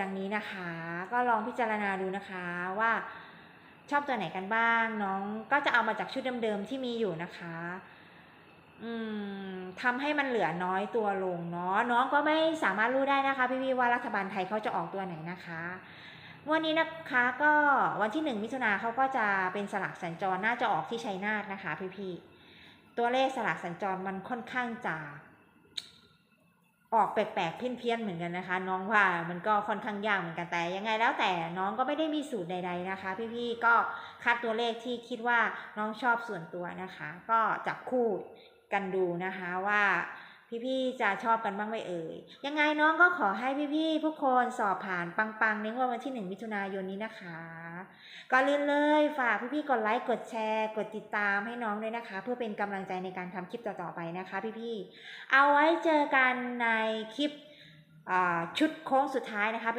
ดังนี้นะคะ ก็ลองพิจารณาดูนะคะว่าชอบตัวไหนกันบ้างน้องก็จะเอามาจากชุดเดิมๆที่มีอยู่นะคะ อืมทำให้มันเหลือน้อยตัวลงเนาะน้องก็ไม่สามารถรู้ได้นะคะ พี่ๆว่ารัฐบาลไทยเขาจะออกตัวไหนนะคะงวันนี้นะคะก็วันที่หนึ่งมิถุนาเขาก็จะเป็นสลากสัญจรน่าจะออกที่ชัยนาทนะคะ พี่ๆตัวเลขสลากสัญจรมันค่อนข้างจะ ออกแปลกๆเพี้ยนๆเหมือนกันนะคะ น้องว่ามันก็ค่อนข้างยากเหมือนกันแต่ยังไงแล้วแต่น้องก็ไม่ได้มีสูตรใด ๆนะคะ พี่ๆก็คัดตัวเลขที่คิดว่าน้องชอบส่วนตัวนะคะ ก็จับคู่กันดูนะคะว่า พี่ๆจะชอบกันบ้างไหมเอ่ย ยังไงน้องก็ขอให้พี่ๆทุกคนสอบผ่านปังๆในวันที่หนึ่งมิถุนายนนี้นะคะก่อนอื่นเลยฝากพี่ๆกดไลค์กดแชร์ กดติดตามให้น้องด้วยนะคะ เพื่อเป็นกำลังใจในการทำคลิปต่อๆไปนะคะ พี่ๆเอาไว้เจอกันในคลิปชุดโค้งสุดท้ายนะคะเป็น